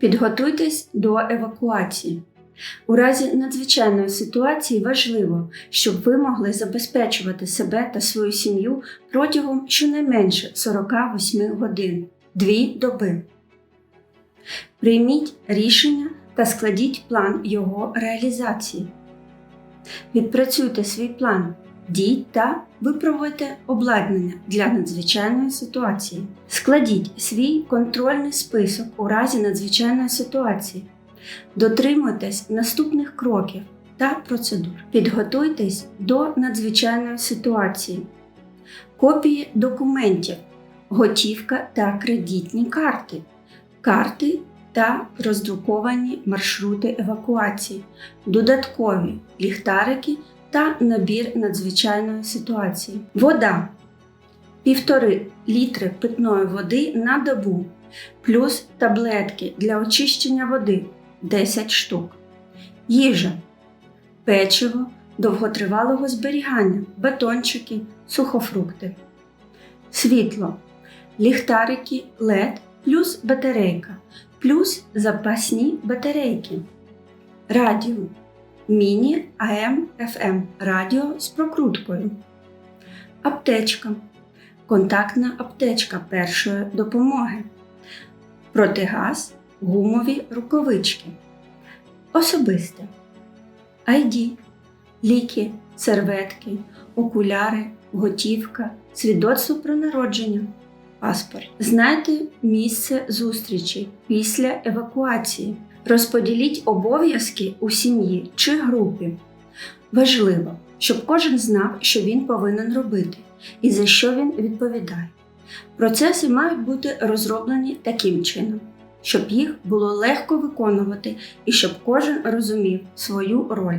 Підготуйтесь до евакуації. У разі надзвичайної ситуації важливо, щоб ви могли забезпечувати себе та свою сім'ю протягом щонайменше 48 годин 2 доби. Прийміть рішення та складіть план його реалізації. Відпрацюйте свій план дій та випробуйте обладнання для надзвичайної ситуації. Складіть свій контрольний список у разі надзвичайної ситуації. Дотримуйтесь наступних кроків та процедур. Підготуйтесь до надзвичайної ситуації. Копії документів, готівка та кредитні карти, карти та роздруковані маршрути евакуації, додаткові ліхтарики та набір надзвичайної ситуації. Вода півтори літри питної води на добу, плюс таблетки для очищення води 10 штук. Їжа, печиво довготривалого зберігання, батончики, сухофрукти. Світло, ліхтарики LED плюс батарейка, плюс запасні батарейки. Радіо, міні АМ ФМ радіо з прокруткою. Аптечка, контактна аптечка першої допомоги. Протигаз, гумові рукавички. Особисте. ID, ліки, серветки, окуляри, готівка, свідоцтво про народження, паспорт. Знайте місце зустрічі після евакуації. Розподіліть обов'язки у сім'ї чи групі. Важливо, щоб кожен знав, що він повинен робити і за що він відповідає. Процеси мають бути розроблені таким чином, щоб їх було легко виконувати і щоб кожен розумів свою роль.